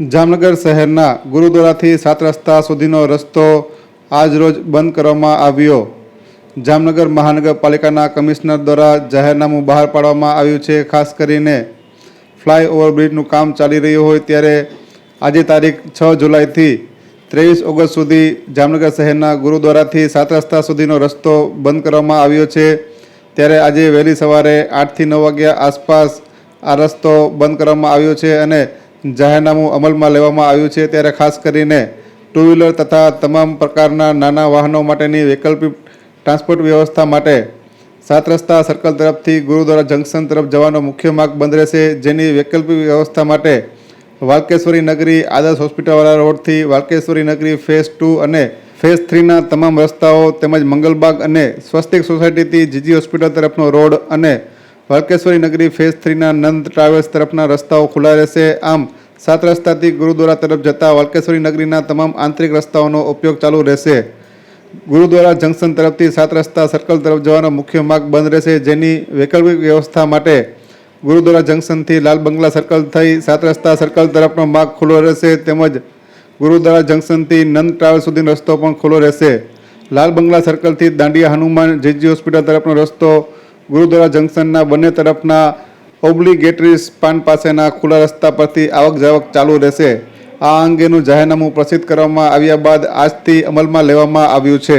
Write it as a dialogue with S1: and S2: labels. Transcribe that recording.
S1: જામનગર શહેરના ગુરુદ્વારાથી સાત રસ્તા સુધીનો રસ્તો આજરોજ બંધ કરવામાં આવ્યો. જામનગર મહાનગરપાલિકાના કમિશનર દ્વારા જાહેરનામું બહાર પાડવામાં આવ્યું છે, ખાસ કરીને ફ્લાયઓવર બ્રિજનું કામ ચાલી રહ્યું હોય ત્યારે આજે તારીખ છ જુલાઈથી ત્રેવીસ ઓગસ્ટ સુધી જામનગર શહેરના ગુરુદ્વારાથી સાત રસ્તા સુધીનો રસ્તો બંધ કરવામાં આવ્યો છે. ત્યારે આજે વહેલી સવારે આઠથી નવ વાગ્યા આસપાસ આ રસ્તો બંધ કરવામાં આવ્યો છે અને જાહેરનામું અમલમાં લેવામાં આવ્યું છે ત્યારે ખાસ કરીને ટુ વ્હીલર તથા તમામ પ્રકારના નાના વાહનો માટેની વૈકલ્પિક ટ્રાન્સપોર્ટ વ્યવસ્થા માટે સાત રસ્તા સર્કલ તરફથી ગુરુદ્વારા જંકશન તરફ જવાનો મુખ્ય માર્ગ બંધ રહેશે. જેની વૈકલ્પિક વ્યવસ્થા માટે વાલકેશ્વરી નગરી આદર્શ હોસ્પિટલવાળા રોડથી વાલકેશ્વરી નગરી ફેઝ ટુ અને ફેઝ થ્રીના તમામ રસ્તાઓ તેમજ મંગલબાગ અને સ્વસ્તિક સોસાયટીથી જીજી હોસ્પિટલ તરફનો રોડ અને વાલકેશ્વરી નગરી ફેઝ થ્રીના નંદ ટ્રાવેલ્સ તરફના રસ્તાઓ ખુલ્લા રહેશે. આમ, સાત રસ્તાથી ગુરુદ્વારા તરફ જતા વાલકેશ્વરી નગરીના તમામ આંતરિક રસ્તાઓનો ઉપયોગ ચાલુ રહેશે. ગુરુદ્વારા જંકશન તરફથી સાત રસ્તા સર્કલ તરફ જવાનો મુખ્ય માર્ગ બંધ રહેશે. જેની વૈકલ્પિક વ્યવસ્થા માટે ગુરુદ્વારા જંકશનથી લાલ બંગલા સર્કલ થઈ સાત રસ્તા સર્કલ તરફનો માર્ગ ખુલ્લો રહેશે. તેમજ ગુરુદ્વારા જંકશનથી નંદ ટ્રાવેલ સુધીનો રસ્તો પણ ખુલ્લો રહેશે. લાલ બંગલા સર્કલથી દાંડિયા હનુમાન જીજી હોસ્પિટલ તરફનો રસ્તો ગુરુદ્વારા જંકશનના બંને તરફના ઓબ્લિગેટરી સ્પાન પાસેના ખુલ્લા રસ્તા પરથી આવક જાવક ચાલુ રહેશે. આ અંગેનું જાહેરનામું પ્રસિદ્ધ કરવામાં આવ્યા બાદ આજથી અમલમાં લેવામાં આવ્યું છે.